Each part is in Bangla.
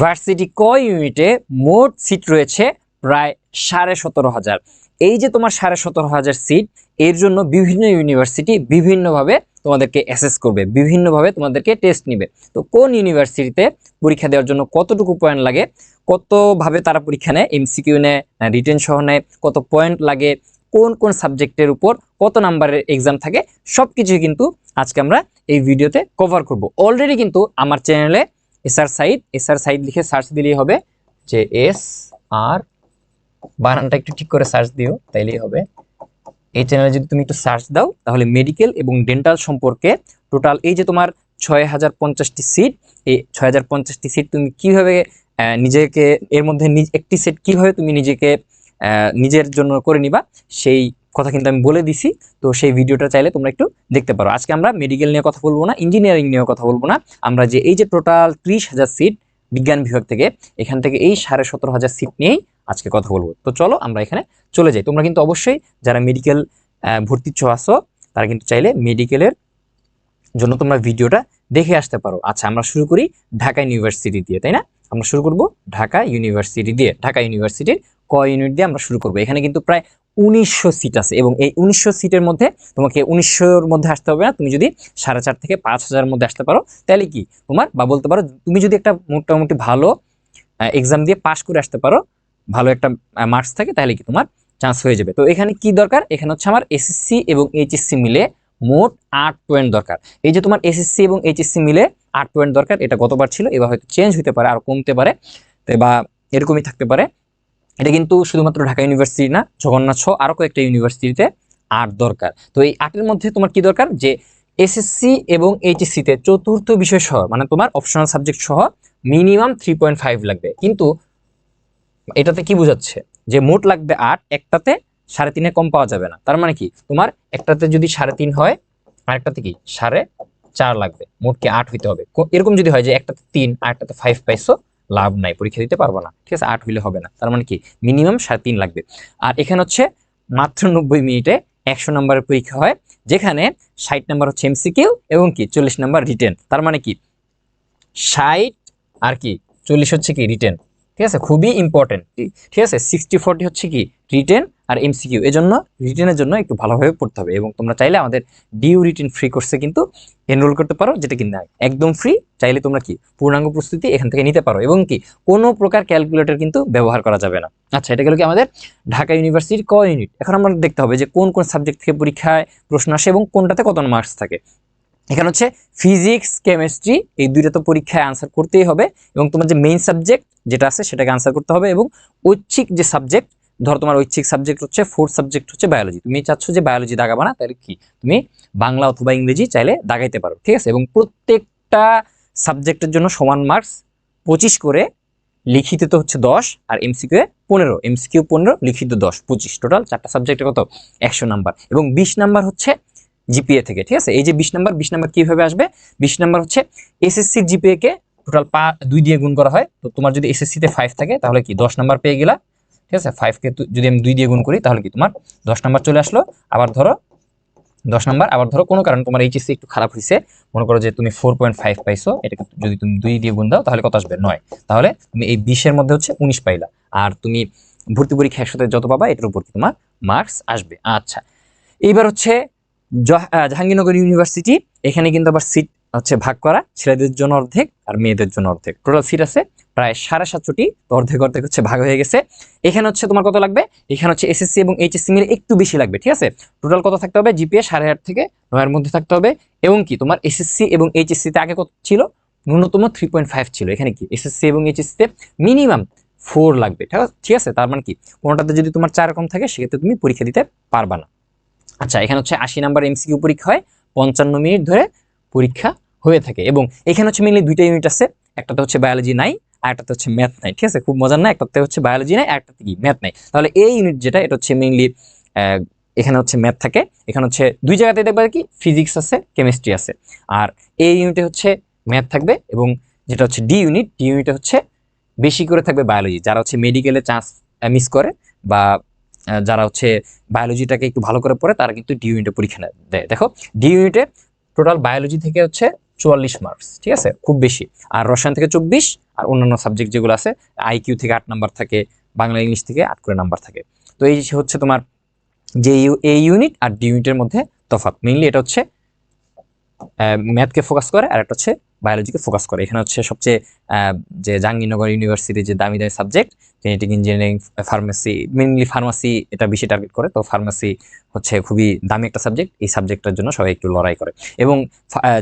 ভার্সিটি ক ইউনিটে মোট সিট রয়েছে প্রায় সাড়ে সতেরো হাজার। এই যে তোমার সাড়ে সতেরো হাজার সিট এর জন্য বিভিন্ন ইউনিভার্সিটি বিভিন্নভাবে তোমাদেরকে অ্যাসেস করবে, বিভিন্নভাবে তোমাদেরকে টেস্ট নিবে। তো কোন ইউনিভার্সিটিতে পরীক্ষা দেওয়ার জন্য কতটুকু পয়েন্ট লাগে, কতভাবে তারা পরীক্ষা নেয় এমসিকিউ নেয় রিটেন সহ নেয়, কত পয়েন্ট লাগে, কোন কোন সাবজেক্টের উপর কত নাম্বারের এক্সাম থাকে সব কিছুই কিন্তু আজকে আমরা এই ভিডিওতে কভার করব। অলরেডি কিন্তু আমার চ্যানেলে এসআর সাইড এসআর সাইড লিখে সার্চ দিলেই হবে যে এস আর বানানটা একটু ঠিক করে সার্চ দিও, তাইলেই হবে। এই চ্যানেলে যদি তুমি একটু সার্চ দাও, তাহলে মেডিকেল এবং ডেন্টাল সম্পর্কে টোটাল এই যে তোমার ছয় হাজার পঞ্চাশটি সিট এই ছয় হাজার পঞ্চাশটি সিট তুমি কীভাবে নিজেকে, এর মধ্যে একটি সেট কীভাবে তুমি নিজেকে নিজের জন্য করে নিবা, সেই কথা কিন্তু আমি বলে দিছি, তো সেই ভিডিওটা চাইলে তোমরা একটু দেখতে পারো। আজকে আমরা মেডিকেল নিয়ে কথা বলব না ইঞ্জিনিয়ারিং নিয়ে কথা বলব না। আমরা যে এই যে টোটাল ত্রিশ হাজার সিট বিজ্ঞান বিভাগ থেকে, এখান থেকে এই সাড়ে সতেরো হাজার সিট নিয়েই আজকে কথা বলব। তো চলো আমরা এখানে চলে যাই। তোমরা কিন্তু অবশ্যই যারা মেডিকেল ভর্তি ইচ্ছু আসো তারা কিন্তু চাইলে মেডিকেলের জন্য তোমরা ভিডিওটা দেখে আসতে পারো। আচ্ছা আমরা শুরু করি ঢাকা ইউনিভার্সিটি দিয়ে, তাই না? আমরা শুরু করব ঢাকা ইউনিভার্সিটি দিয়ে। ঢাকা ইউনিভার্সিটির ক ইউনিট দিয়ে আমরা শুরু করব। এখানে কিন্তু প্রায় উনিশশো সিট আছে এবং এই উনিশশো সিটের মধ্যে তোমাকে উনিশশোর মধ্যে আসতে হবে না। তুমি যদি সাড়ে চার থেকে পাঁচ হাজারের মধ্যে আসতে পারো, তাহলে কি তোমার বা বলতে পারো তুমি যদি একটা মোটামুটি ভালো এক্সাম দিয়ে পাশ করে আসতে পারো, ভালো একটা মার্কস থাকে, তাহলে কি তোমার চান্স হয়ে যাবে। তো এখানে কি দরকার? এখানে হচ্ছে আমার এসএসসি এবং এইচএসসি মিলে মোট আট পয়েন্ট দরকার। এই যে তোমার এসএসসি এবং এইচএসসি মিলে আট পয়েন্ট দরকার, এটা গতবার ছিল, এবার হয়তো চেঞ্জ হতে পারে, আর কমতে পারে বা এরকমই থাকতে পারে। এটা কিন্তু শুধুমাত্র ঢাকা ইউনিভার্সিটি না, জগন্নাথ সহ আরও কয়েকটা ইউনিভার্সিটিতে আট দরকার। তো এই আটের মধ্যে তোমার কি দরকার? যে এসএসসি এবং এইচএসসিতে চতুর্থ বিষয় সহ মানে তোমার অপশনাল সাবজেক্ট সহ মিনিমাম থ্রি পয়েন্ট ফাইভ লাগবে। কিন্তু এটাতে কি বোঝাচ্ছে? যে মোট লাগবে আট, একটাতে সাড়ে তিনে কম পাওয়া যাবে না। তার মানে কি? তোমার একটাতে যদি সাড়ে তিন হয় আরেকটাতে কি? সাড়ে চার লাগবে। মোট কি আট হইতে হবে। এরকম যদি হয় যে একটাতে তিন, আর একটাতে ফাইভ পাইছো লাভ নাই, পরীক্ষা দিতে পারব না। ঠিক আছে, আট হইলে হবে না। তার মানে কি? মিনিমাম সাড়ে তিন লাগবে। আর এখানে হচ্ছে মাত্র নব্বই মিনিটে একশো নম্বরের পরীক্ষা হয়, যেখানে ষাট নাম্বার হচ্ছে এমসিকিউ এবং কি? চল্লিশ নাম্বার রিটেন তার মানে কি? ষাট আর কি? চল্লিশ হচ্ছে কি? রিটেন ঠিক আছে? খুবই ইম্পর্টেন্ট ঠিক আছে? সিক্সটি ফোরটি হচ্ছে কি? রিটেন আর এমসিকিউ এই জন্য রিটেনের জন্য একটু ভালোভাবে পড়তে হবে এবং তোমরা চাইলে আমাদের ডিউ রিটেন ফ্রি কোর্সে কিন্তু এনরোল করতে পারো, যেটা কিন্তু একদম ফ্রি চাইলে তোমরা কি? পূর্ণাঙ্গ প্রস্তুতি এখান থেকে নিতে পারো এবং কি? কোনো প্রকার ক্যালকুলেটর কিন্তু ব্যবহার করা যাবে না। আচ্ছা এটা গেল কি আমাদের ঢাকা ইউনিভার্সিটির ক ইউনিট এখন আমরা দেখতে হবে যে কোন কোন সাবজেক্ট থেকে পরীক্ষায় প্রশ্ন আসে এবং কোনটাতে কত মার্কস থাকে। এখানে হচ্ছে ফিজিক্স কেমিস্ট্রি এই দুইটা তো পরীক্ষায় আনসার করতেই হবে এবং তোমার যে মেইন সাবজেক্ট যেটা আছে সেটাকে আনসার করতে হবে এবং ঐচ্ছিক যে সাবজেক্ট ধরো তোমার ঐচ্ছিক সাবজেক্ট হচ্ছে ফোর্থ সাবজেক্ট হচ্ছে বায়োলজি তুমি চাচ্ছ যে বায়োলজি দাগাবা না তাহলে কি? তুমি বাংলা অথবা ইংরেজি চাইলে দাগাইতে পারো, ঠিক আছে? এবং প্রত্যেকটা সাবজেক্টের জন্য সমান মার্কস পঁচিশ করে লিখিত তো হচ্ছে দশ, আর এমসিকিউ এ পনেরো। এমসিকিউ পনেরো, লিখিত দশ, পঁচিশ। টোটাল চারটা সাবজেক্টে কত? একশো নাম্বার। এবং বিশ নাম্বার হচ্ছে জিপিএ থেকে, ঠিক আছে? এই যে বিশ নাম্বার বিশ নাম্বার কীভাবে আসবে? বিশ নাম্বার হচ্ছে এসএসসি জিপিএ কে টোটাল পা দুই দিয়ে গুণ করা হয়, তো তোমার যদি এসএসসিতে ফাইভ থাকে, তাহলে কি দশ নাম্বার পেয়ে গেলা, ঠিক আছে? ফাইভকে যদি আমি দুই দিয়ে গুণ করি, তাহলে কি তোমার দশ নাম্বার চলে আসলো। আবার ধরো, দশ নাম্বার আবার ধরো কোনো কারণে তোমার এইচএসসি একটু খারাপ হয়েছে মনে করো যে তুমি ফোর পয়েন্ট ফাইভ পাইছো, এটাকে যদি তুমি দুই দিয়ে গুণ দাও, তাহলে কত আসবে? নয়। তাহলে তুমি এই বিশের মধ্যে হচ্ছে উনিশ পাইলা। আর তুমি ভর্তি পরীক্ষা একসাথে যত পাবা, এটার উপর তোমার মার্কস আসবে। আচ্ছা এইবার হচ্ছে জাহাঙ্গীরনগর ইউনিভার্সিটি এখানে কিন্তু আবার সিট হচ্ছে ভাগ করা ছেলেদের জন্য অর্ধেক আর মেয়েদের জন্য অর্ধেক। টোটাল সিট আছে প্রায় সাড়ে সাতশোটি অর্ধেক অর্ধেক হচ্ছে ভাগ হয়ে গেছে। এখানে হচ্ছে তোমার কত লাগবে? এখানে হচ্ছে এসএসসি এবং এইচএসসি মিলে একটু বেশি লাগবে, ঠিক আছে? টোটাল কত থাকতে হবে? জিপিএ সাড়ে আট থেকে নয়ের মধ্যে থাকতে হবে। এবং কি, তোমার এসএসসি এবং এইচএসসিতে আগে কত ছিল? ন্যূনতম থ্রি পয়েন্ট ফাইভ ছিল। এখানে কি? এসএসসি এবং এইচএসসিতে মিনিমাম ফোর লাগবে, ঠিক আছে- ঠিক আছে? তার মানে কি? কোনোটাতে যদি তোমার চার রকম থাকে, সেক্ষেত্রে তুমি পরীক্ষা দিতে পারবা না। আচ্ছা এখানে হচ্ছে আশি নাম্বার এমসিকিউ পরীক্ষা হয়। পঞ্চান্ন মিনিট ধরে পরীক্ষা হয়ে থাকে এবং এখানে হচ্ছে মেনলি দুইটা ইউনিট আছে, একটাতে হচ্ছে বায়োলজি নাই, আর একটাতে হচ্ছে ম্যাথ নাই, ঠিক আছে? খুব মজার না? একটাতে হচ্ছে বায়োলজি নাই একটাতে কি? ম্যাথ নাই। তাহলে এই ইউনিট যেটা, এটা হচ্ছে মেইনলি এখানে হচ্ছে ম্যাথ থাকে। এখানে হচ্ছে দুই জায়গাতে দেখবে কি ফিজিক্স আছে কেমিস্ট্রি আছে। আর এই ইউনিটে হচ্ছে ম্যাথ থাকবে এবং যেটা হচ্ছে ডি ইউনিট ডি ইউনিটে হচ্ছে বেশি করে থাকবে বায়োলজি যারা হচ্ছে মেডিকেলে চান্স মিস করে বা যারা হচ্ছে বায়োলজিটাকে একটু ভালো করে পড়ে, তারা কিন্তু ডি ইউনিটে পরীক্ষা দেয় দেখো ডি ইউনিটে টোটাল বায়োলজি থেকে হচ্ছে চুয়াল্লিশ মার্কস ঠিক আছে? খুব বেশি। আর রসায়ন থেকে চব্বিশ, আর অন্যান্য সাবজেক্ট যেগুলো আছে আইকিউ থেকে আট নাম্বার থাকে, বাংলা ইংলিশ থেকে আট করে নাম্বার থাকে। তো এই হচ্ছে তোমার যে এ ইউনিট আর ডি ইউনিটের মধ্যে তফাৎ। মেইনলি এটা হচ্ছে ম্যাথকে ফোকাস করে, আর একটা হচ্ছে বায়োলজিকে ফোকাস করে। এখানে হচ্ছে সবচেয়ে যে জাহাঙ্গীরনগর ইউনিভার্সিটির যে দামি দামি subject genetic engineering pharmacy mainly pharmacy এটা বেশি টার্গেট করে। তো ফার্মাসি হচ্ছে খুবই দামি একটা সাবজেক্ট এই সাবজেক্টটার জন্য সবাই একটু লড়াই করে। এবং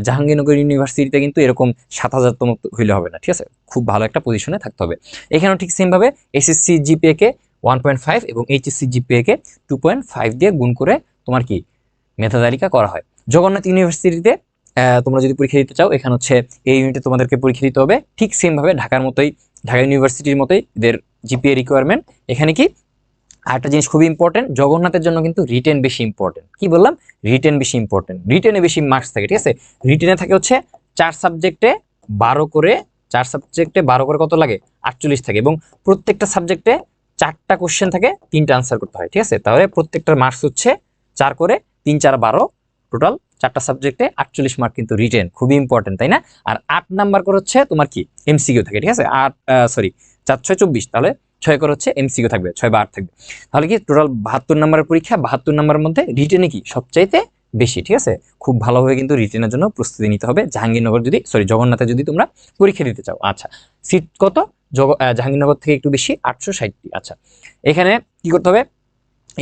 জাহাঙ্গীরনগর ইউনিভার্সিটিতে কিন্তু এরকম সাত হাজারতম হইলে হবে না, ঠিক আছে? খুব ভালো একটা পজিশনে থাকতে হবে। এখানেও ঠিক সেমভাবে এসএসসি জিপিএ কে ওয়ান পয়েন্ট ফাইভ এবং এইচএসসি জিপিএ কে টু পয়েন্ট ফাইভ দিয়ে গুণ করে তোমার কি? মেধা তালিকা করা হয়। জগন্নাথ ইউনিভার্সিটিতে তোমরা যদি পরীক্ষা দিতে চাও, এখানে হচ্ছে এই ইউনিটে তোমাদেরকে পরীক্ষা দিতে হবে। ঠিক সেম ভাবে ঢাকার মতোই, ঢাকা ইউনিভার্সিটির মতোই এদের জিপিএ রিকোয়ারমেন্ট এখানে কি? আরেকটা জিনিস খুবই ইম্পর্টেন্ট জগন্নাথের জন্য কিন্তু রিটেন বেশি ইম্পর্টেন্ট কি বললাম? রিটেন বেশি ইম্পর্টেন্ট রিটেনে বেশি মার্কস থাকে, ঠিক আছে? রিটেনে থাকে হচ্ছে চার সাবজেক্টে বারো করে, চার সাবজেক্টে বারো করে কত লাগে? আটচল্লিশ থাকে এবং প্রত্যেকটা সাবজেক্টে চারটা কোশ্চেন থাকে, তিনটা আনসার করতে হয়, ঠিক আছে? তাহলে প্রত্যেকটার মার্কস হচ্ছে চার করে, তিন, চার, বারো টোটাল চারটা সাবজেক্টে আটচল্লিশ মার্ক কিন্তু রিটেন খুবই ইম্পর্টেন্ট তাই না? আর আট নাম্বার করে হচ্ছে তোমার কি? এমসিকিউ থাকে, ঠিক আছে? আট সরি চার, ছয়, চব্বিশ, তাহলে ছয় করে হচ্ছে এমসিকিউ থাকবে, ছয় বা আট থাকবে। তাহলে কি টোটাল বাহাত্তর নাম্বারের পরীক্ষা, বাহাত্তর নাম্বারের মধ্যে রিটেনে কি সবচাইতে বেশি, ঠিক আছে? খুব ভালোভাবে কিন্তু রিটেনের জন্য প্রস্তুতি নিতে হবে। জাহাঙ্গীরনগর যদি সরি জগন্নাথে যদি তোমরা পরীক্ষা দিতে চাও আচ্ছা। সিট কত? জগ জাহাঙ্গীরনগর থেকে একটু বেশি, আটশো ষাটটি আচ্ছা। এখানে কি করতে হবে?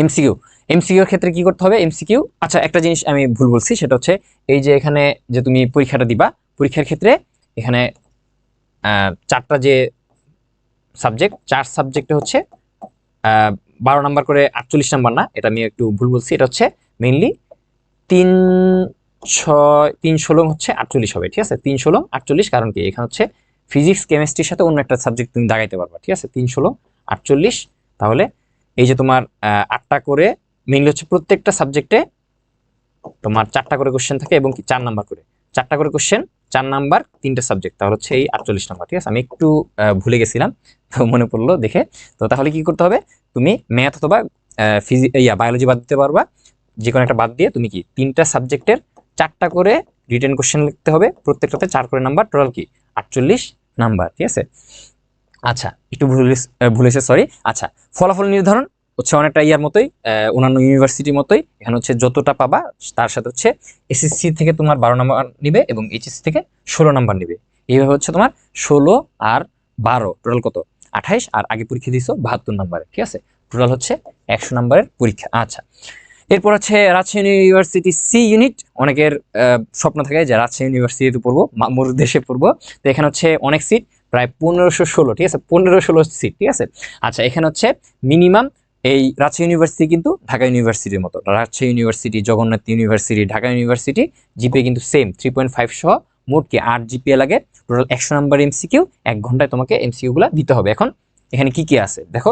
এমসিকিউ এমসিকিউর ক্ষেত্রে কি করতে হবে? এমসিকিউ আচ্ছা একটা জিনিস আমি ভুল বলছি, সেটা হচ্ছে এই যে এখানে যে তুমি পরীক্ষাটা দিবা, পরীক্ষার ক্ষেত্রে এখানে চারটা যে সাবজেক্ট চার সাবজেক্টে হচ্ছে বারো নাম্বার করে আটচল্লিশ নাম্বার না, এটা আমি একটু ভুল বলছি, এটা হচ্ছে মেইনলি তিন ছয়, তিন ষোলো হচ্ছে আটচল্লিশ হবে, ঠিক আছে? তিন ষোলো, আটচল্লিশ, কারণ কি? এখানে হচ্ছে ফিজিক্স কেমিস্ট্রির সাথে অন্য একটা সাবজেক্ট তুমি দাগাইতে পারবা, ঠিক আছে? তিন ষোলো, আটচল্লিশ, তাহলে এই যে তোমার আটটা করে মেইনলি হচ্ছে প্রত্যেকটা সাবজেক্টে তোমার চারটা করে কোশ্চেন থাকে এবং চার নাম্বার করে। চারটা করে কোশ্চেন চার নাম্বার তিনটা সাবজেক্ট তাহলে হচ্ছে এই আটচল্লিশ নাম্বার ঠিক আছে? আমি একটু ভুলে গেছিলাম, তো মনে পড়ল দেখে। তো তাহলে কি করতে হবে? তুমি ম্যাথ অথবা ফিজি ইয়া বায়োলজি বাদ দিতে পারবা। যে কোনো একটা বাদ দিয়ে তুমি কি তিনটা সাবজেক্টের চারটা করে রিটেন কোশ্চেন লিখতে হবে। প্রত্যেকটাতে চার করে নাম্বার টোটাল কি? আটচল্লিশ নাম্বার ঠিক আছে? আচ্ছা একটু ভুল ভুলেছে সরি আচ্ছা ফলাফল নির্ধারণ হচ্ছে অনেকটা ইয়ার মতোই অন্যান্য ইউনিভার্সিটির মতোই। এখানে হচ্ছে যতটা পাবা, তার সাথে হচ্ছে এসএসসি থেকে তোমার বারো নাম্বার নিবে এবং এইচএসসি থেকে ষোলো নাম্বার নিবে। এইভাবে হচ্ছে তোমার ষোলো আর বারো টোটাল কত? আঠাইশ, আর আগে পরীক্ষা দিয়েছ বাহাত্তর নাম্বারে, ঠিক আছে? টোটাল হচ্ছে একশো নাম্বারের পরীক্ষা আচ্ছা। এরপর হচ্ছে রাজশাহী ইউনিভার্সিটি সি ইউনিট অনেকের স্বপ্ন থাকে যে রাজশাহী ইউনিভার্সিটিতে পড়ব মামুর দেশে পড়ব। তো এখানে হচ্ছে অনেক সিট প্রায় পনেরোশো ষোলো, ঠিক আছে? পনেরো ষোলো সিট ঠিক আছে? আচ্ছা এখানে হচ্ছে মিনিমাম এই রাজশাহী ইউনিভার্সিটি কিন্তু ঢাকা ইউনিভার্সিটির মতো। Rajshahi university Jagannath university Dhaka university GPA কিন্তু সেম থ্রি পয়েন্ট ফাইভ সহ মোট কি আট জিপিএ লাগে। টোটাল একশো নাম্বার এমসিকিউ এক ঘন্টায় তোমাকে এমসিকিউ গুলা দিতে হবে। এখন এখানে কি কি আছে? দেখো,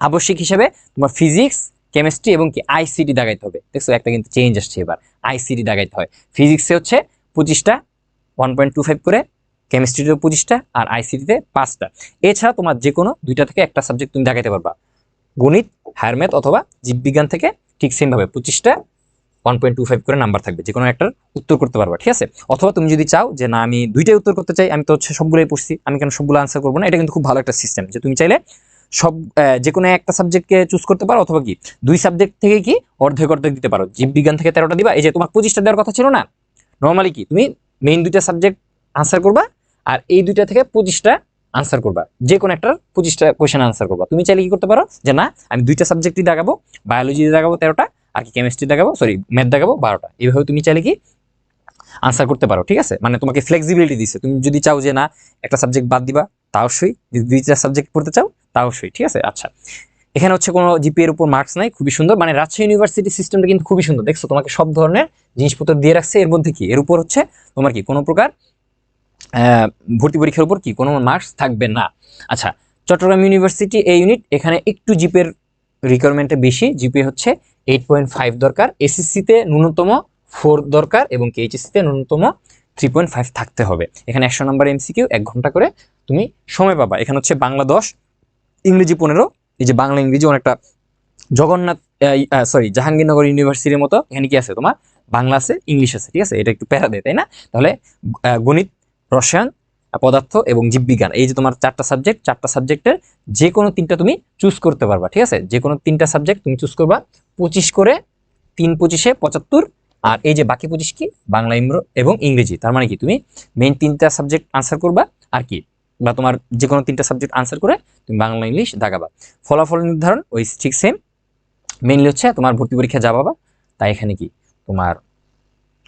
আবশ্যিক হিসাবে তোমার ফিজিক্স কেমিস্ট্রি এবং কি আইসিটি দাগাইতে হবে। দেখছ, একটা কিন্তু চেঞ্জ আসছে এবার। আইসিটি দাগাইতে হয়। ফিজিক্সে হচ্ছে পঁচিশটা ওয়ান পয়েন্ট টু ফাইভ করে কেমিস্ট্রিতেও পঁচিশটা, আর আইসিটিতে পাঁচটা। এছাড়া তোমার যে কোনো দুইটা থেকে একটা সাবজেক্ট তুমি দেখাইতে পারবা। গণিত হায়ার ম্যাথ অথবা জীববিজ্ঞান থেকে ঠিক সেমভাবে পঁচিশটা ওয়ান পয়েন্ট টু ফাইভ করে নাম্বার থাকবে যে কোনো একটার উত্তর করতে পারবা, ঠিক আছে? অথবা তুমি যদি চাও যে না, আমি দুইটাই উত্তর করতে চাই, আমি তো হচ্ছে সবগুলোই পড়ছি, আমি কেন সবগুলো আনসার করব না? এটা কিন্তু খুব ভালো একটা সিস্টেম যে তুমি চাইলে সব যে কোনো একটা সাবজেক্টকে চুজ করতে পারো, অথবা কি, দুই সাবজেক্ট থেকে কি অর্ধেক অর্ধেক দিতে পারো। জীববিজ্ঞান থেকে তেরোটা দিবা, এই যে তোমার পঁচিশটা দেওয়ার কথা ছিল না? নর্মালি কি, তুমি মেইন দুইটা সাবজেক্ট আনসার করবা, আর এই দুইটা থেকে পঁচিশটা আনসার করবা। যে কোনো একটার পঁচিশটা কোয়েশন আনসার করবা। তুমি চাইলে কি করতে পারো? যে না, আমি দুইটা সাবজেক্টই দেখাবো। বায়োলজি দেখাবো তেরোটা, আর কি কেমিস্ট্রি দেখাবো সরি ম্যাথ দেখাবো বারোটা। এইভাবে তুমি চাইলে কি আনসার করতে পারো, ঠিক আছে? মানে তোমাকে ফ্লেক্সিবিলিটি দিচ্ছে তুমি যদি চাও যে না, একটা সাবজেক্ট বাদ দিবা, তাও সই। যদি দুইটা সাবজেক্ট পড়তে চাও, তাও সই, ঠিক আছে? আচ্ছা। এখানে হচ্ছে কোনো জিপিএর উপর মার্কস নাই, খুবই সুন্দর। মানে রাজশাহী ইউনিভার্সিটি সিস্টেমটা কিন্তু খুবই সুন্দর। দেখছ, তোমাকে সব ধরনের জিনিসপত্র দিয়ে রাখছে। এর মধ্যে কি? এর উপর হচ্ছে তোমার কি? কোনো প্রকার ভর্তি পরীক্ষার উপর কি কোনো মার্কস থাকবে না? আচ্ছা চট্টগ্রাম ইউনিভার্সিটি এই ইউনিট এখানে একটু জিপের রিকোয়ারমেন্টে বেশি। জিপে হচ্ছে এইট পয়েন্ট ফাইভ দরকার। এসএসসিতে ন্যূনতম ফোর দরকার এবং এইচএসসিতে ন্যূনতম থ্রি পয়েন্ট ফাইভ থাকতে হবে। এখানে একশো নম্বর এমসিকিউ এক ঘণ্টা করে তুমি সময় পাবা। এখানে হচ্ছে বাংলা দশ, ইংরেজি পনেরো, এই যে বাংলা, ইংরেজি অনেকটা জগন্নাথ সরি জাহাঙ্গীরনগর ইউনিভার্সিটির মতো। এখানে কি আছে তোমার? বাংলা আছে ইংলিশ আছে, ঠিক আছে? এটা একটু প্যারা দেয়, তাই না? তাহলে গণিত রসায়ন, পদার্থ এবং জীববিজ্ঞান। এই যে তোমার চারটা সাবজেক্ট চারটা সাবজেক্টের যে কোনো তিনটা তুমি চুজ করতে পারবা, ঠিক আছে? যে কোনো তিনটা সাবজেক্ট তুমি চুজ করবা, পঁচিশ করে তিন পঁচিশে পঁচাত্তর, আর এই যে বাকি পঁচিশ কি? বাংলা, ইমরো এবং ইংরেজি। তার মানে কি? তুমি মেইন তিনটা সাবজেক্ট আনসার করবা, আর কি? বা তোমার যে কোনো তিনটা সাবজেক্ট আনসার করে তুমি বাংলা, ইংলিশ দাগাবা ফলাফল নির্ধারণ, ওই ঠিক সেম মেইনলি হচ্ছে তোমার ভর্তি পরীক্ষা যাবাবা তাই এখানে কি? তোমার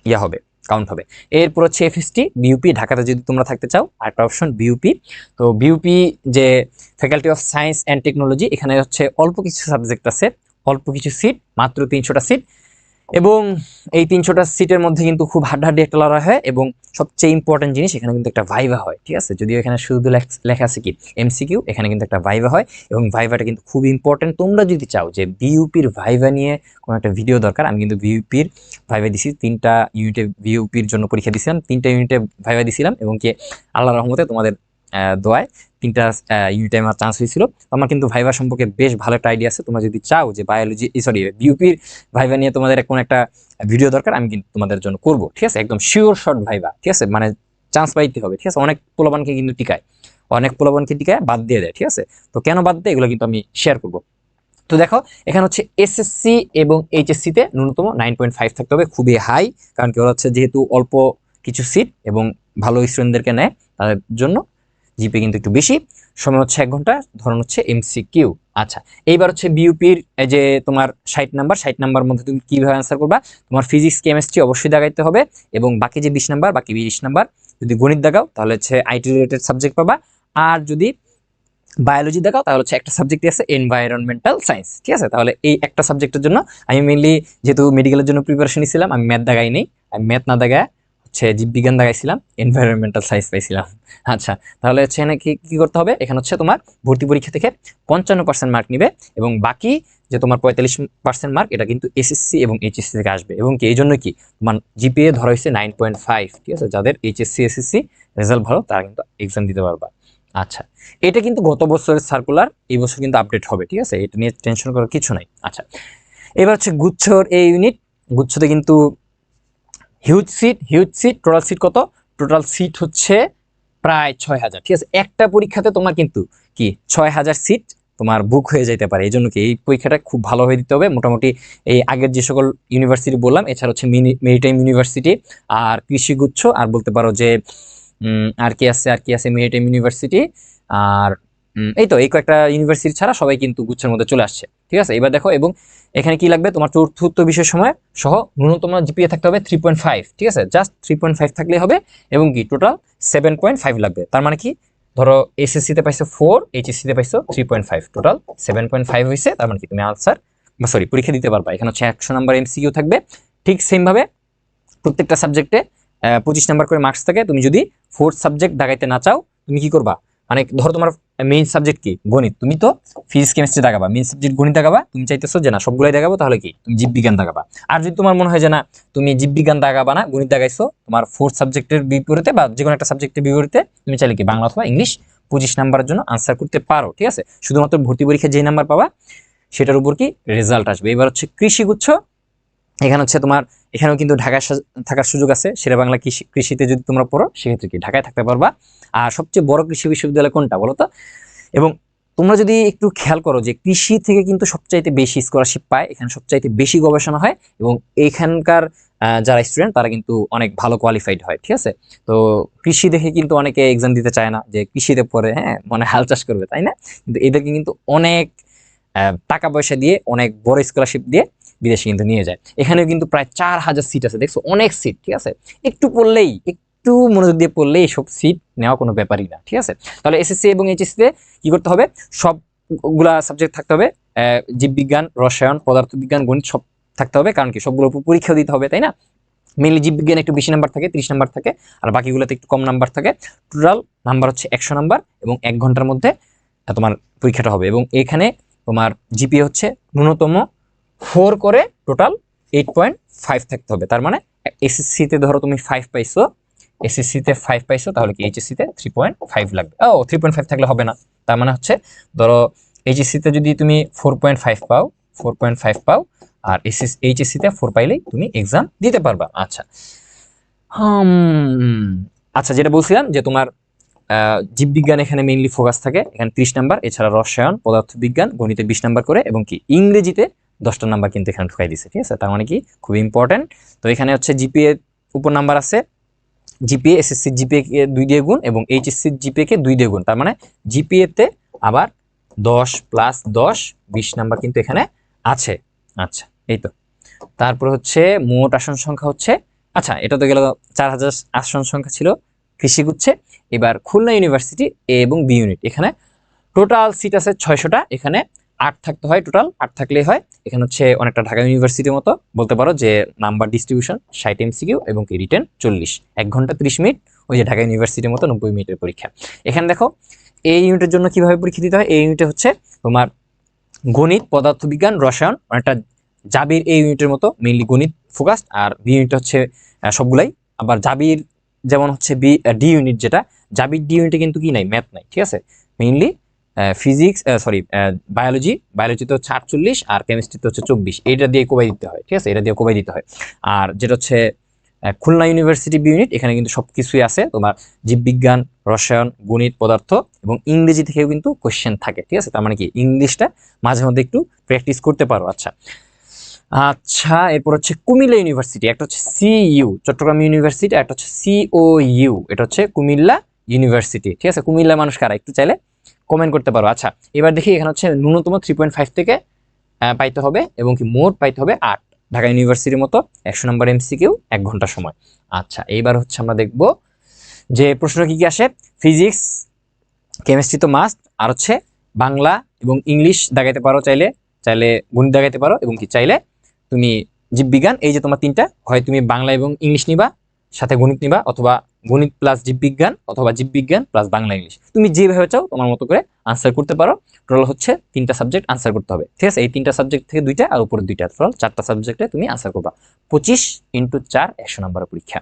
ইয়া হবে। কাউন্ট হবে। এরপর হচ্ছে এফএসটি বিউপি ঢাকাতে যদি তোমরা থাকতে চাও আরেকটা অপশন বিউপি তো বিউপি যে faculty of science and technology এখানে হচ্ছে অল্প কিছু সাবজেক্ট আছে, অল্প কিছু সিট মাত্র তিনশোটা সিট এবং এই তিনশোটা সিটের মধ্যে কিন্তু খুব হাড্ডাহাড্ডি একটা লড়াই হয় এবং সবচেয়ে ইম্পর্টেন্ট জিনিস, এখানে কিন্তু একটা ভাইভা হয়, ঠিক আছে? যদিও এখানে শুধু লেখা আছে কি? এমসিকিউ এখানে কিন্তু একটা ভাইভা হয় এবং ভাইভাটা কিন্তু খুব ইম্পর্টেন্ট তোমরা যদি চাও যে বিইউপির ভাইভা নিয়ে কোনো একটা ভিডিও দরকার, আমি কিন্তু বিইউপির ভাইভা দিছি, তিনটা ইউনিটে বিইউপির জন্য পরীক্ষা দিছিলাম, তিনটা ইউনিটে ভাইভা দিছিলাম এবং কি আল্লাহ রহমতে তোমাদের দোয়ায় তিনটা ইউনিটে আমার চান্স হয়েছিল। আমার কিন্তু ভাইভা সম্পর্কে বেশ ভালো একটা আইডিয়া আছে। তোমরা যদি চাও যে বায়োলজি সরি বিউপির ভাইভা নিয়ে তোমাদের কোন একটা ভিডিও দরকার, আমি কিন্তু তোমাদের জন্য করব, ঠিক আছে? একদম শিওর শর্ট ভাইভা, ঠিক আছে? মানে চান্স পাইতে হবে, ঠিক আছে? অনেক পোলাবানকে কিন্তু টিকায়, অনেক পোলাবানকে টিকায় বাদ দিয়ে দেয়, ঠিক আছে? তো কেন বাদ দেয়? এগুলো কিন্তু আমি শেয়ার করব। তো দেখো, এখানে হচ্ছে এসএসসি এবং এইচএসসিতে ন্যূনতম নাইন পয়েন্ট ফাইভ থাকতে হবে, খুবই হাই কারণ কি ওরা হচ্ছে যেহেতু অল্প কিছু সিট এবং ভালো স্টুডেন্টদেরকে নেয়, তাদের জন্য জিপি কিন্তু একটু বেশি। সময় হচ্ছে এক ঘণ্টা, ধরন হচ্ছে এমসি কিউ আচ্ছা এইবার হচ্ছে বিউপির যে তোমার ষাট নাম্বার ষাট নাম্বার মধ্যে তুমি কীভাবে অ্যান্সার করবা? তোমার ফিজিক্স কেমিস্ট্রি অবশ্যই দাগাইতে হবে এবং বাকি যে বিশ নাম্বার, বাকি বিশ নাম্বার, যদি গণিত দেখাও, তাহলে হচ্ছে আইটি রিলেটেড সাবজেক্ট পাবা। আর যদি বায়োলজি দেখাও, তাহলে হচ্ছে একটা সাবজেক্টই আছে এনভায়রনমেন্টাল সায়েন্স ঠিক আছে? তাহলে এই একটা সাবজেক্টের জন্য আমি মেনলি যেহেতু মেডিকেলের জন্য প্রিপারেশন নিয়েছিলাম আমি ম্যাথ দাগাই নেই। আমি ম্যাথ না দাগায় হচ্ছে জীববিজ্ঞান দেখাইছিলাম এনভায়রনমেন্টাল সায়েন্স পাইছিলাম। আচ্ছা তাহলে হচ্ছে এখানে কি কি করতে হবে? এখানে হচ্ছে তোমার ভর্তি পরীক্ষা থেকে পঞ্চান্ন পার্সেন্ট মার্ক নিবে এবং বাকি যে তোমার পঁয়তাল্লিশ পার্সেন্ট মার্ক এটা কিন্তু এসএসসি এবং এইচএসসি থেকে আসবে। এবং কি, এই জন্য কি, তোমার জিপিএ ধরা হয়েছে নাইন পয়েন্ট ফাইভ ঠিক আছে? যাদের এইচএসসি এসএসসি রেজাল্ট ভালো, তারা কিন্তু এক্সাম দিতে পারবা। আচ্ছা এটা কিন্তু গত বছরের সার্কুলার এই বছর কিন্তু আপডেট হবে, ঠিক আছে? এটা নিয়ে টেনশন করার কিছু নাই। আচ্ছা এবার হচ্ছে গুচ্ছর এই ইউনিট গুচ্ছতে কিন্তু huge seat huge seat total seat কত? টোটাল সিট হচ্ছে প্রায় ছয় হাজার ঠিক আছে? একটা পরীক্ষাতে তোমার কিন্তু কি? ছয় হাজার সিট তোমার বুক হয়ে যেতে পারে। এই জন্য কি এই পরীক্ষাটা খুব ভালো হয়ে দিতে হবে। মোটামুটি এই আগের যে সকল ইউনিভার্সিটি বললাম, এছাড়া হচ্ছে মিনি মেরিটাইম ইউনিভার্সিটি আর কৃষিগুচ্ছ আর বলতে পারো যে আর কি আছে, আর কি আছে মেরিটাইম ইউনিভার্সিটি আর এই তো, এই কয়েকটা ইউনিভার্সিটি ছাড়া সবাই কিন্তু গুচ্ছের মধ্যে চলে আসছে। ঠিক আছে? এবার দেখো, এবং এখানে কি লাগবে? তোমার চতুর্থ বিষয় সময় সহ ন্যূনতম জিপিএ থাকতে হবে থ্রি পয়েন্ট ফাইভ ঠিক আছে? জাস্ট থ্রি পয়েন্ট ফাইভ থাকলেই হবে, এবং কি? টোটাল সেভেন পয়েন্ট ফাইভ লাগবে। তার মানে কি? ধরো এসএসসিতে পাইছো ফোর এইচএসসিতে পাইছো three point five total seven point five হয়েছে তার মানে কি? তুমি আনসার বা সরি পরীক্ষা দিতে পারবা। এখানে হচ্ছে একশো নাম্বার এমসিকিউ থাকবে। ঠিক সেমভাবে প্রত্যেকটা সাবজেক্টে পঁচিশ নাম্বার করে মার্কস থাকে। তুমি যদি ফোর্থ সাবজেক্ট দাগাইতে না চাও, তুমি কি করবা? মানে ধরো তোমার মেইন সাবজেক্ট কি? গণিত। তুমি তো ফিজিক্স কেমিস্ট্রি দেখাবা। মেইন সাবজেক্ট গণিত দেখাবা। তুমি চাইতেছো যে না, সবগুলাই দেখাবো, তাহলে কি? তুমি জীববিজ্ঞান দেখাবা। আর যদি তোমার মনে হয় যে না, তুমি জীববিজ্ঞান দেখাবা না, গণিত দেখাইছো, তোমার ফোর্থ সাবজেক্টের বিপরীতে বা যে কোনো একটা সাবজেক্টের বিপরীতে, তুমি চাইলে কি, বাংলা অথবা ইংলিশ পঁচিশ নাম্বারের জন্য আনসার করতে পারো, ঠিক আছে? শুধুমাত্র ভর্তি পরীক্ষায় যেই নাম্বার পাবা, সেটার উপর কি রেজাল্ট আসবে। এবার হচ্ছে কৃষিগুচ্ছ। এখানে হচ্ছে তোমার, এখানেও কিন্তু ঢাকায় থাকার সুযোগ আছে। সেরা বাংলা কৃষি, কৃষিতে যদি তোমরা পড়ো, সেক্ষেত্রে কি, ঢাকায় থাকতে পারবা। আর সবচেয়ে বড় কৃষি বিশ্ববিদ্যালয় কোনটা বলো তো? এবং তোমরা যদি একটু খেয়াল করো যে কৃষি থেকে কিন্তু সবচাইতে বেশি স্কলারশিপ পায়, এখানে সবচাইতে বেশি গবেষণা হয় এবং এখানকার যারা স্টুডেন্ট তারা কিন্তু অনেক ভালো কোয়ালিফাইড হয়, ঠিক আছে? তো কৃষি দেখে কিন্তু অনেকে এক্সাম দিতে চায় না যে কৃষিতে পরে হ্যাঁ মানে হাল চাষ করবে, তাই না? কিন্তু এদেরকে কিন্তু অনেক টাকা পয়সা দিয়ে, অনেক বড় স্কলারশিপ দিয়ে বিদেশে কিন্তু নিয়ে যায়। এখানেও কিন্তু প্রায় চার হাজার সিট আছে, দেখছ? অনেক সিট ঠিক আছে? একটু পড়লেই একটু মনোযোগ দিয়ে পড়লে এইসব সিট নেওয়া কোনো ব্যাপারই না, ঠিক আছে? তাহলে এসএসসি এবং এইচএসসিতে কি করতে হবে? সবগুলা সাবজেক্ট থাকতে হবে জীববিজ্ঞান, রসায়ন, পদার্থবিজ্ঞান, গণিত সব থাকতে হবে, কারণ কি? সবগুলো উপর পরীক্ষা দিতে হবে, তাই না? মেনলি জীববিজ্ঞান একটু বেশি নাম্বার থাকে, ত্রিশ নাম্বার থাকে, আর বাকিগুলোতে একটু কম নাম্বার থাকে। টোটাল নাম্বার হচ্ছে একশো নাম্বার এবং এক ঘণ্টার মধ্যে তোমার পরীক্ষাটা হবে এবং এখানে তোমার জিপিএ হচ্ছে ন্যূনতম ফোর করে টোটাল এইট পয়েন্ট ফাইভ থাকতে হবে। তার মানে এসএসসিতে ধরো তুমি ফাইভ পাইছো এসএসসিতে ফাইভ পাইছো, তাহলে কি এইচএসসিতে থ্রি পয়েন্ট ফাইভ লাগবে। ও থ্রি পয়েন্ট ফাইভ থাকলে হবে না। তার মানে হচ্ছে, ধরো এইচএসসিতে যদি তুমি ফোর পয়েন্ট ফাইভ পাও ফোর পয়েন্ট ফাইভ পাও, আর এসএস এইচএসসিতে ফোর পাইলেই তুমি এক্সাম দিতে পারবা। আচ্ছা। আচ্ছা যেটা বলছিলাম যে তোমার জীববিজ্ঞান এখানে মেইনলি ফোকাস থাকে, এখানে ত্রিশ নাম্বার, এছাড়া রসায়ন, পদার্থবিজ্ঞান, গণিতে বিশ নাম্বার করে, এবং কি ইংরেজিতে দশটা নাম্বার কিন্তু এখানে ঢুকাই দিছে, ঠিক আছে? তার মানে কি খুবই ইম্পর্টেন্ট তো এখানে হচ্ছে জিপিএ উপর নাম্বার আছে জিপিএ এসএসসি জিপিএ কে দুই দিয়ে গুণ এবং এইচএসসি জিপিএ কে দুই দিয়ে গুণ। তার মানে জিপিএ তে আবার দশ প্লাস দশ, বিশ নাম্বার কিন্তু এখানে আছে। আচ্ছা এই তো। তারপর হচ্ছে মোট আসন সংখ্যা হচ্ছে আচ্ছা এটা তো গেল চার হাজার আসন সংখ্যা ছিল কৃষিগুচ্ছে এবার খুলনা ইউনিভার্সিটি এ এবং বি ইউনিট এখানে টোটাল সিট আছে ছয়শোটা, এখানে আট থাকতে হয় টোটাল আট থাকলেই হয়। এখানে হচ্ছে অনেকটা ঢাকা ইউনিভার্সিটির মতো। বলতে পারো যে নাম্বার ডিস্ট্রিবিউশন ষাট এমসিকিউ এবং কি রিটেন চল্লিশ। এক ঘণ্টা ত্রিশ মিনিট, ওই যে ঢাকা ইউনিভার্সিটির মতো নব্বই মিনিটের পরীক্ষা। এখানে দেখো, এই ইউনিটের জন্য কীভাবে পরীক্ষা দিতে হয়? এই ইউনিটে হচ্ছে তোমার গণিত, পদার্থবিজ্ঞান, রসায়ন, অনেকটা জাবির এই ইউনিটের মতো মেইনলি গণিত ফোকাসড আর বি ইউনিট হচ্ছে সবগুলাই। আবার জাবির যেমন হচ্ছে বি ডি ইউনিট যেটা, জাবির ডি ইউনিটে কিন্তু কি নাই ম্যাথ নাই, ঠিক আছে? মেইনলি ফিজিক্স সরি বায়োলজি বায়োলজিতে হচ্ছে আটচল্লিশ আর কেমিস্ট্রিতে হচ্ছে চব্বিশ। এটা দিয়ে কোবাই দিতে হয়, ঠিক আছে? এটা দিয়ে কোবাই দিতে হয়। আর যেটা হচ্ছে খুলনা ইউনিভার্সিটি ইউনিট এখানে কিন্তু সব কিছুই আছে। তোমার জীববিজ্ঞান, রসায়ন, গণিত, পদার্থ এবং ইংরেজি থেকেও কিন্তু কোশ্চেন থাকে, ঠিক আছে? তার মানে কি? ইংলিশটা মাঝে মধ্যে একটু প্র্যাকটিস করতে পারো। আচ্ছা। আচ্ছা এরপর হচ্ছে কুমিল্লা ইউনিভার্সিটি একটা হচ্ছে সিইউ চট্টগ্রাম ইউনিভার্সিটি একটা হচ্ছে সিও ইউ এটা হচ্ছে কুমিল্লা ইউনিভার্সিটি ঠিক আছে? কুমিল্লা মানুষ কারা? একটু চাইলে কমেন্ট করতে পারো। আচ্ছা এবার দেখি এখানে হচ্ছে ন্যূনতম থ্রি পয়েন্ট ফাইভ থেকে পাইতে হবে এবং কি মোট পাইতে হবে আট। ঢাকা ইউনিভার্সিটির মতো একশো নম্বর এমসিকিউ এক ঘণ্টা সময়। আচ্ছা এইবার হচ্ছে আমরা দেখব যে প্রশ্ন কি কি আসে? ফিজিক্স কেমিস্ট্রি তো মাস্ট আর হচ্ছে বাংলা এবং ইংলিশ দাগাইতে পারো চাইলে চাইলে গণিত দাগাইতে পারো এবং কি চাইলে তুমি জীববিজ্ঞান, এই যে তোমার তিনটা, হয় তুমি বাংলা এবং ইংলিশ নিবা সাথে গণিত নিবা অথবা গণিত প্লাস জীববিজ্ঞান অথবা জীববিজ্ঞান প্লাস বাংলা ইংলিশ। তুমি যেভাবে চাও তোমার মতো করে আনসার করতে পারো। টোটাল হচ্ছে তিনটা সাবজেক্ট আনসার করতে হবে। ঠিক আছে? এই তিনটা সাবজেক্ট থেকে দুইটা আর উপরে দুইটা। টোটাল চারটা সাবজেক্টে তুমি আনসার করবা। পঁচিশ ইন্টু চার একশো নাম্বারের পরীক্ষা।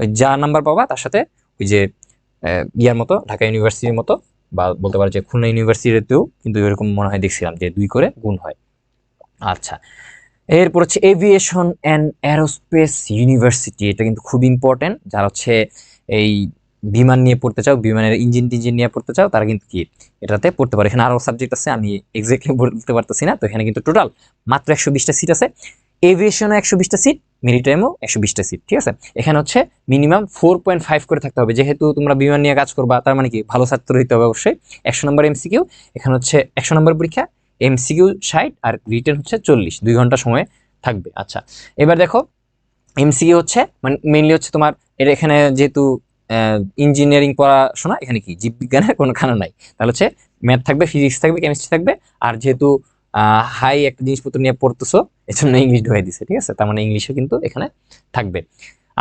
ওই যা নাম্বার পাবা তার সাথে ওই যে ইয়ার মতো, ঢাকা ইউনিভার্সিটির মতো বা বলতে পারো যে খুলনা ইউনিভার্সিটিতেও কিন্তু এরকম মনে হয় দেখছিলাম যে দুই করে গুণ হয়। আচ্ছা। এরপর হচ্ছে এভিয়েশন অ্যান্ড অ্যারোস্পেস ইউনিভার্সিটি এটা কিন্তু খুব ইম্পর্টেন্ট যারা হচ্ছে এই বিমান নিয়ে পড়তে চাও, বিমানের ইঞ্জিন টিঞ্জিন নিয়ে পড়তে চাও, তারা কিন্তু কি এটাতে পড়তে পারে। এখানে আরও সাবজেক্ট আছে, আমি এক্স্যাক্টলি বলতে পারতেছি না। তো এখানে কিন্তু টোটাল মাত্র একশো বিশটা সিট আছে। এভিয়েশনও একশো বিশটা সিট মিলিটারিমও একশো বিশটা সিট ঠিক আছে? এখানে হচ্ছে মিনিমাম ফোর পয়েন্ট ফাইভ করে থাকতে হবে। যেহেতু তোমরা বিমান নিয়ে কাজ করবা, তার মানে কি ভালো ছাত্র হইতে হবে অবশ্যই। একশো নম্বর এমসিকিউ এখানে হচ্ছে একশো নম্বর পরীক্ষা এমসিকিউ ষাট আর রিটেন হচ্ছে চল্লিশ, দুই ঘণ্টা সময় থাকবে। আচ্ছা এবার দেখো এমসিকিউ হচ্ছে মানে মেইনলি হচ্ছে তোমার এটা এখানে যেহেতু ইঞ্জিনিয়ারিং পড়াশোনা, এখানে কি, জীববিজ্ঞানের কোনো খানা নাই। তাহলে হচ্ছে ম্যাথ থাকবে ফিজিক্স থাকবে কেমিস্ট্রি থাকবে, আর যেহেতু হাই একটা জিনিসপত্র নিয়ে পড়তেছো এই জন্য ইংলিশ ঢুকাই দিছে, ঠিক আছে? তার মানে ইংলিশও কিন্তু এখানে থাকবে।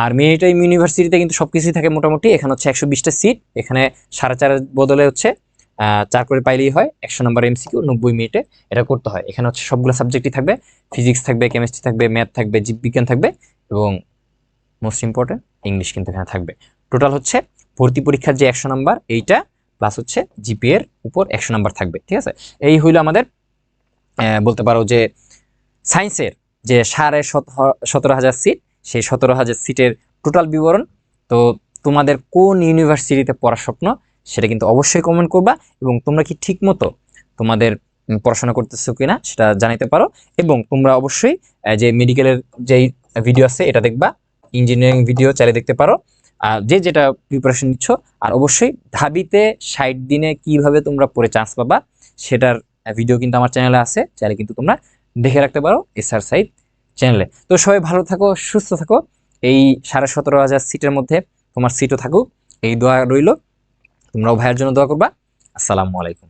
আর মেরিটাইম ইউনিভার্সিটিতে কিন্তু সব কিছুই থাকে মোটামুটি, এখানে হচ্ছে একশো বিশটা সিট এখানে সাড়ে চারের বদলে হচ্ছে চার করে পাইলেই হয়, একশো নম্বর এমসিকিউ নব্বই মিনিটে এটা করতে হয়। এখানে হচ্ছে সবগুলো সাবজেক্টই থাকবে ফিজিক্স থাকবে কেমিস্ট্রি থাকবে ম্যাথ থাকবে, জীববিজ্ঞান থাকবে এবং মোস্ট ইম্পর্টেন্ট ইংলিশ কিন্তু এখানে থাকবে। টোটাল হচ্ছে ভর্তি পরীক্ষার যে একশো নাম্বার, এইটা প্লাস হচ্ছে জিপি এর উপর একশো নাম্বার থাকবে, ঠিক আছে? এই হইল আমাদের বলতে পারো যে সায়েন্সের যে সাড়ে সত- সতেরো হাজার সিট সেই সতেরো হাজার সিটের টোটাল বিবরণ। তো তোমাদের কোন ইউনিভার্সিটিতে পড়ার স্বপ্ন? সেটা কিন্তু অবশ্যই কমেন্ট করবা এবং তোমরা কি ঠিক মতো তোমাদের পড়াশোনা করতেছো কিনা সেটা জানাইতে পারো এবং তোমরা অবশ্যই যে মেডিকেলের যেই ভিডিও আছে এটা দেখবা ইঞ্জিনিয়ারিং ভিডিও চালিয়ে দেখতে পারো। আর যে যেটা প্রিপারেশন নিচ্ছ, আর অবশ্যই ঢাবিতে ষাট দিনে কীভাবে তোমরা পড়ে চান্স পাবা, সেটার ভিডিও কিন্তু আমার চ্যানেলে আছে, চাইলে কিন্তু তোমরা দেখে রাখতে পারো এসআর সাইড চ্যানেলে তো সবাই ভালো থাকো, সুস্থ থাকো। এই সাড়ে সতেরো হাজার সিটের মধ্যে তোমার সিটও থাকুক। এই দোয়া রইল। তোমরাও ভাইয়ের জন্য দোয়া করবা। আসসালামু আলাইকুম।